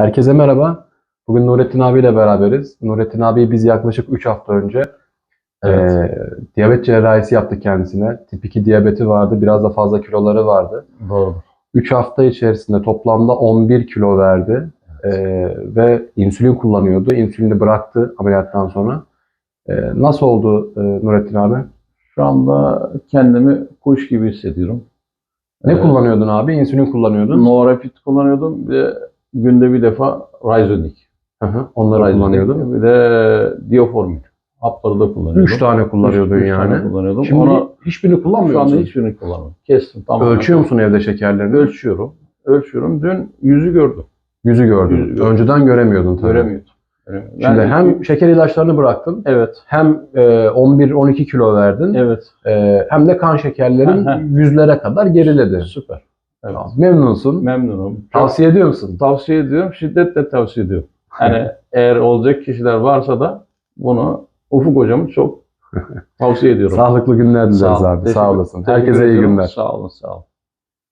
Herkese merhaba. Bugün Nurettin abiyle beraberiz. Nurettin abi biz yaklaşık 3 hafta önce Evet. eee, diyabet cerrahisi yaptık kendisine. Tip 2 diyabeti vardı. Biraz da fazla kiloları vardı. Doğru. 3 hafta içerisinde toplamda 11 kilo verdi. Eee, ve insülin kullanıyordu. İnsülini bıraktı ameliyattan sonra. Eee, nasıl oldu eee, Nurettin abi? Şu anda kendimi kuş gibi hissediyorum. Ne Evet. kullanıyordun abi? İnsülin kullanıyordun. Norepid kullanıyordum. Bir de günde bir defa hı, Onları Ryzonik. kullanıyordun. Bir de Dioformin. Hapları da kullanıyordum. 3 tane kullanıyordun Üç- üç yani. tane kullanıyordum. Şimdi Ona hiçbirini kullanmıyor şu anda musun? hiçbirini kullanmıyorum. Kestim. Tamam. Ölçüyor musun evde şekerlerini? Ölçüyorum. Ölçüyorum. Dün yüzü gördüm. Yüzü gördün. Yüzü gördüm. Önceden göremiyordun tabii. Göremiyordum. Şimdi Yani- hem şeker ilaçlarını bıraktın, Evet. hem e, 11-12 kilo verdin, Evet. e, hem de kan şekerlerin yüzlere kadar geriledi. Süper. Evet. Memnunsun. Memnunum. Tavsiye ediyor musun? tavsiye ediyorum. Şiddetle tavsiye ediyorum. Yani eğer olacak kişiler varsa da bunu Ufuk hocamı çok tavsiye ediyorum. Sağlıklı günler dileriz abi. Teşekkür- Sağ olasın. Herkese iyi günler. Sağ olun, sağ olun.